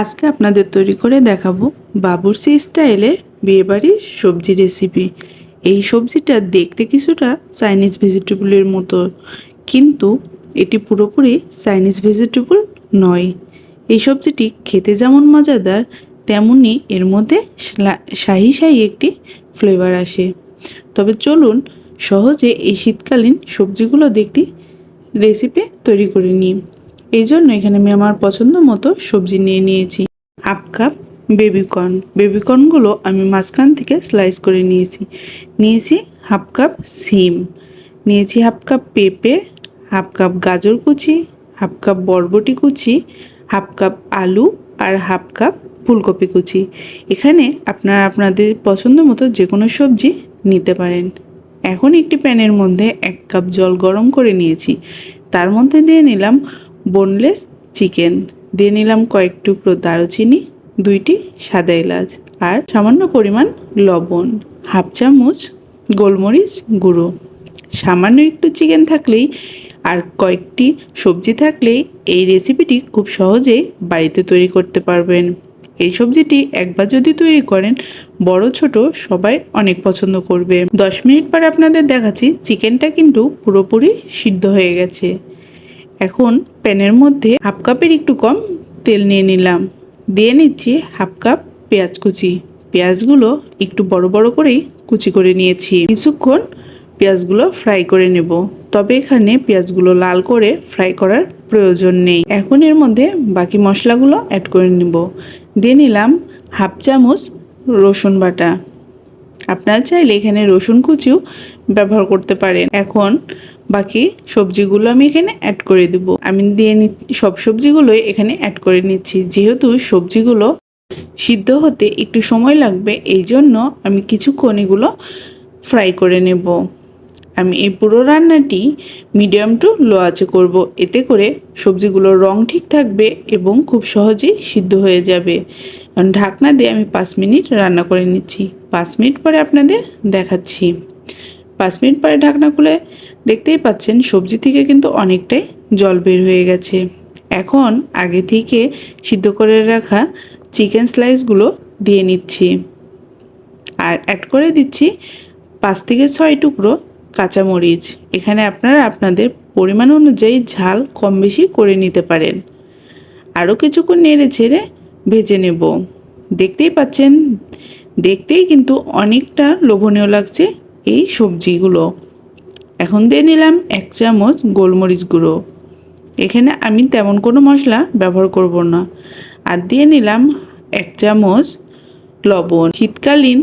আজকে আপনাদের তৈরি করে দেখাবো বাবুর্চি স্টাইলে বিয়েবাড়ির সবজি রেসিপি এই সবজিটা দেখতে কিছুটা চাইনিজ ভেজিটেবলের মতো, কিন্তু এটি পুরোপুরি চাইনিজ ভেজিটেবল নয়। এই সবজিটি খেতে যেমন মজাদার, তেমনি এর মধ্যে শাহি শাহি একটি ফ্লেভার আসে। তবে চলুন সহজে এই শীতকালীন সবজিগুলো দেখতে রেসিপি তৈরি করে নিই। এই জন্য এখানে আমি আমার পছন্দ মতো সবজি নিয়ে নিয়েছি। Half cup baby corn. বেবিকর্নগুলো আমি মাঝখান থেকে স্লাইস করে নিয়েছি। নিয়েছি হাফ কাপ সিম। নিয়েছি হাফ কাপ পেঁপে, হাফ কাপ গাজর কুচি, হাফ কাপ বরবটি কুচি, হাফ কাপ আলু আর হাফ কাপ ফুলকপি কুচি। এখানে আপনারা আপনাদের পছন্দ মতো যে কোনো সবজি নিতে পারেন। এখন একটি প্যানের মধ্যে এক কাপ জল গরম করে নিয়েছি। তার মধ্যে দিয়ে নিলাম বোনলেস চিকেন দিয়ে নিলাম কয়েক টুকরো দারুচিনি, দুইটি সাদা এলাচ আর সামান্য পরিমাণ লবণ, হাফ চামচ গোলমরিচ গুঁড়ো। সামান্য একটু চিকেন থাকলেই আর কয়েকটি সবজি থাকলেই এই রেসিপিটি খুব সহজেই বাড়িতে তৈরি করতে পারবেন। এই সবজিটি একবার যদি তৈরি করেন, বড়, ছোট সবাই অনেক পছন্দ করবে। দশ মিনিট পরে আপনাদের দেখাচ্ছি চিকেনটা কিন্তু পুরোপুরি সিদ্ধ হয়ে গেছে। এখন প্যানের মধ্যে হাফ কাপের একটু কম তেল নিয়ে নিলাম। দিয়ে নিচ্ছি হাফ কাপ পেঁয়াজ কুচি। পেঁয়াজগুলো একটু বড় বড় করেই কুচি করে নিয়েছি। কিছুক্ষণ পেঁয়াজগুলো ফ্রাই করে নেব। তবে এখানে পেঁয়াজগুলো লাল করে ফ্রাই করার প্রয়োজন নেই। এখন এর মধ্যে বাকি মশলাগুলো অ্যাড করে নেব। দিয়ে নিলাম হাফ চামচ রসুন বাটা। আপনারা চাইলে এখানে রসুন কুচিও ব্যবহার করতে পারেন। এখন বাকি সবজিগুলো আমি এখানে অ্যাড করে দেব। আমি দিয়ে সব সবজিগুলোই এখানে অ্যাড করে নিচ্ছি। যেহেতু সবজিগুলো সিদ্ধ হতে একটু সময় লাগবে, এই জন্য আমি কিছুক্ষণ এগুলো ফ্রাই করে নেব। আমি এই পুরো রান্নাটি মিডিয়াম টু লো আঁচে করব। এতে করে সবজিগুলোর রং ঠিক থাকবে এবং খুব সহজেই সিদ্ধ হয়ে যাবে। কারণ ঢাকনা দিয়ে আমি পাঁচ মিনিট রান্না করে নিচ্ছি। পাঁচ মিনিট পরে আপনাদের দেখাচ্ছি। পাঁচ মিনিট পরে ঢাকনা খুলে দেখতেই পাচ্ছেন, সবজি থেকে কিন্তু অনেকটাই জল বের হয়ে গেছে। এখন আগে থেকে সিদ্ধ করে রাখা চিকেন স্লাইসগুলো দিয়ে নিচ্ছি। আর অ্যাড করে দিচ্ছি পাঁচ থেকে ছয় টুকরো কাঁচামরিচ। এখানে আপনারা আপনাদের পরিমাণ অনুযায়ী ঝাল কম বেশি করে নিতে পারেন। আরও কিছুক্ষণ নেড়ে ছেড়ে ভেজে নেব। দেখতেই পাচ্ছেন, দেখতেই কিন্তু অনেকটা লোভনীয় লাগছে এই সবজিগুলো। এখন দিয়ে নিলাম এক চামচ গোলমরিচ গুঁড়ো। এখানে আমি তেমন কোনো মশলা ব্যবহার করব না। আর দিয়ে নিলাম এক চামচ লবণ। শীতকালীন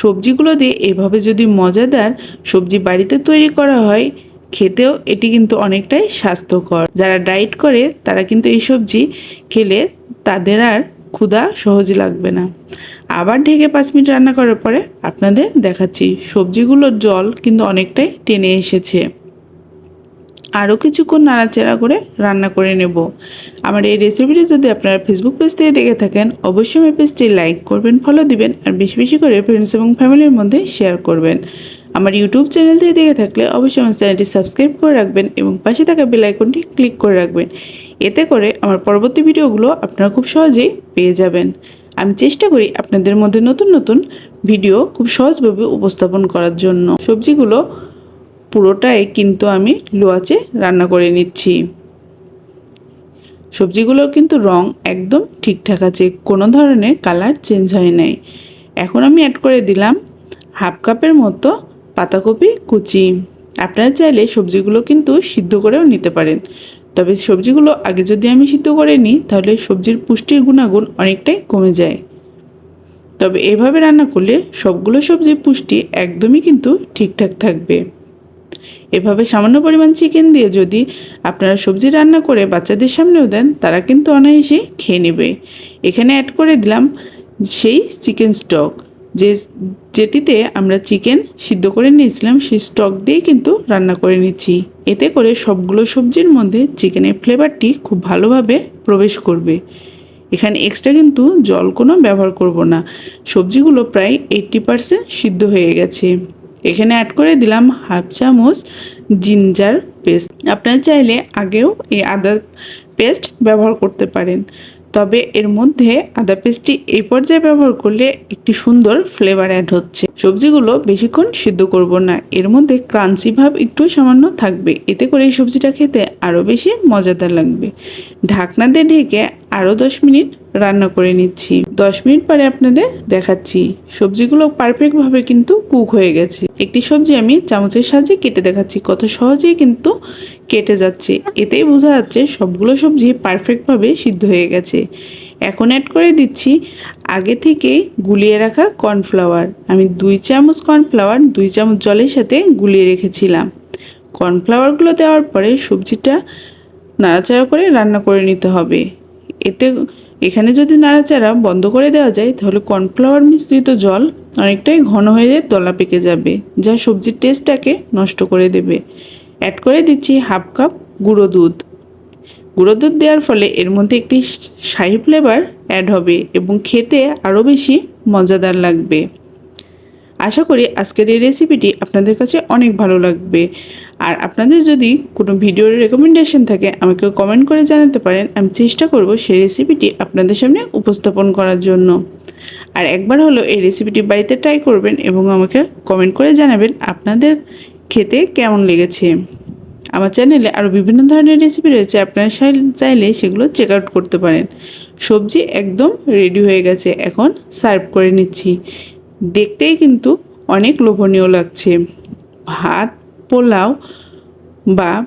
সবজিগুলো দিয়ে এভাবে যদি মজাদার সবজি বাড়িতে তৈরি করা হয়, খেতেও এটি কিন্তু অনেকটাই স্বাস্থ্যকর। যারা ডায়েট করে, তারা কিন্তু এই সবজি খেলে তাদের আর ক্ষুধা সহজে লাগবে না। আবার ঢেকে পাঁচ মিনিট রান্না করার পরে আপনাদের দেখাচ্ছি। সবজিগুলোর জল কিন্তু অনেকটাই টেনে এসেছে। আরও কিছুক্ষণ নাড়াচাড়া করে রান্না করে নেব। আমার এই রেসিপিটি যদি আপনারা ফেসবুক পেজ থেকে দেখে থাকেন, অবশ্যই আমার পেজটি লাইক করবেন ফলো দিবেন আর বেশি বেশি করে ফ্রেন্ডস এবং ফ্যামিলির মধ্যে শেয়ার করবেন। আমার ইউটিউব চ্যানেল থেকে দেখে থাকলে অবশ্যই আমার চ্যানেলটি সাবস্ক্রাইব করে রাখবেন এবং পাশে থাকা বেল আইকনটি ক্লিক করে রাখবেন। এতে করে আমার পরবর্তী ভিডিওগুলো আপনারা খুব সহজেই পেয়ে যাবেন। আমি চেষ্টা করি আপনাদের মধ্যে নতুন নতুন ভিডিও খুব সহজভাবে উপস্থাপন করার জন্য। সবজিগুলো পুরোটাই কিন্তু আমি লোয়াচে রান্না করে নিচ্ছি। সবজিগুলোর কিন্তু রং একদম ঠিকঠাক আছে, কোনো ধরনের কালার চেঞ্জ হয় নাই। এখন আমি অ্যাড করে দিলাম হাফ কাপের মতো পাতাকপি কুচি। আপনারা চাইলে সবজিগুলো কিন্তু সিদ্ধ করেও নিতে পারেন। তবে সবজিগুলো আগে যদি আমি সিদ্ধ করে নিই, তাহলে সবজির পুষ্টির গুণাগুণ অনেকটাই কমে যায়। তবে এভাবে রান্না করলে সবগুলো সবজির পুষ্টি একদমই কিন্তু ঠিকঠাক থাকবে। এভাবে সামান্য পরিমাণ চিকেন দিয়ে যদি আপনারা সবজি রান্না করে বাচ্চাদের সামনেও দেন, তারা কিন্তু অনায়াসে খেয়ে নেবে। এখানে অ্যাড করে দিলাম সেই চিকেন স্টক। যে যেটিতে আমরা চিকেন সিদ্ধ করে নিয়েছিলাম, সেই স্টক দিয়ে কিন্তু রান্না করে নিচ্ছি। এতে করে সবগুলো সবজির মধ্যে চিকেনের ফ্লেভারটি খুব ভালোভাবে প্রবেশ করবে। এখানে এক্সট্রা কিন্তু জল কোনো ব্যবহার করব না। সবজিগুলো প্রায় এইট্টি পারসেন্ট সিদ্ধ হয়ে গেছে। এখানে অ্যাড করে দিলাম হাফ চামচ জিঞ্জার পেস্ট আপনারা চাইলে আগেও এই আদা পেস্ট ব্যবহার করতে পারেন। তবে এর মধ্যে আদা পেস্টটি এই পর্যায়ে ব্যবহার করলে একটি সুন্দর ফ্লেভার অ্যাড হচ্ছে। সবজিগুলো বেশিক্ষণ সিদ্ধ করব না, এর মধ্যে ক্রাঞ্চি ভাব একটু সামান্য থাকবে, এতে করে এই সবজিটা খেতে আরও বেশি মজাদার লাগবে। ঢাকনা দিয়ে ঢেকে আরও দশ মিনিট রান্না করে নিচ্ছি। দশ মিনিট পরে আপনাদের দেখাচ্ছি। সবজিগুলো পারফেক্টভাবে কিন্তু কুক হয়ে গেছে। একটি সবজি আমি চামচের সাহায্যে কেটে দেখাচ্ছি। কত সহজেই কিন্তু কেটে যাচ্ছে। এতেই বোঝা যাচ্ছে সবগুলো সবজি পারফেক্টভাবে সিদ্ধ হয়ে গেছে। এখন অ্যাড করে দিচ্ছি আগে থেকে গুলিয়ে রাখা কর্নফ্লাওয়ার আমি দুই চামচ কর্নফ্লাওয়ার দুই চামচ জলের সাথে গুলিয়ে রেখেছিলাম। কর্নফ্লাওয়ারগুলো দেওয়ার পরে সবজিটা নাড়াচাড়া করে রান্না করে নিতে হবে। এতে এখানে যদি নাড়াচাড়া বন্ধ করে দেওয়া যায়, তাহলে কর্নফ্লাওয়ার মিশ্রিত জল অনেকটাই ঘন হয়ে যায়, তলা পেকে যাবে, যা সবজির টেস্টটাকে নষ্ট করে দেবে। অ্যাড করে দিচ্ছি হাফ কাপ গুঁড়ো দুধ। গুঁড়ো দুধ দেওয়ার ফলে এর মধ্যে একটি শাহি ফ্লেভার অ্যাড হবে এবং খেতে আরও বেশি মজাদার লাগবে। আশা করি আজকের এই রেসিপিটি আপনাদের কাছে অনেক ভালো লাগবে। আর আপনাদের যদি কোনো ভিডিওর রেকমেন্ডেশন থাকে, আমাকে কমেন্ট করে জানাতে পারেন। আমি চেষ্টা করব সেই রেসিপিটি আপনাদের সামনে উপস্থাপন করার জন্য। আর একবার হলো এই রেসিপিটি বাড়িতে ট্রাই করবেন এবং আমাকে কমেন্ট করে জানাবেন আপনাদের খেতে কেমন লেগেছে। আমার চ্যানেলে আরও বিভিন্ন ধরনের রেসিপি রয়েছে, আপনারা চাইলে সেগুলো চেক আউট করতে পারেন। সবজি একদম রেডি হয়ে গেছে, এখন সার্ভ করে নিচ্ছি। দেখতেই কিন্তু অনেক লোভনীয় লাগছে। ভাত পোলাও বা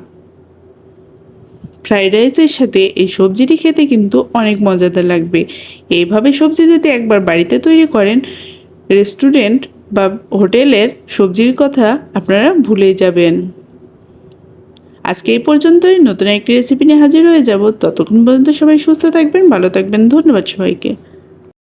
ফ্রাইড রাইসের সাথে এই সবজিটি খেতে কিন্তু অনেক মজাদার লাগবে। এইভাবে সবজি যদি একবার বাড়িতে তৈরি করেন, রেস্টুরেন্ট বা হোটেলের সবজির কথা আপনারা ভুলেই যাবেন। আজকে এই পর্যন্তই। নতুন একটি রেসিপি নিয়ে হাজির হয়ে যাব। ততক্ষণ পর্যন্ত সবাই সুস্থ থাকবেন, ভালো থাকবেন। ধন্যবাদ সবাইকে।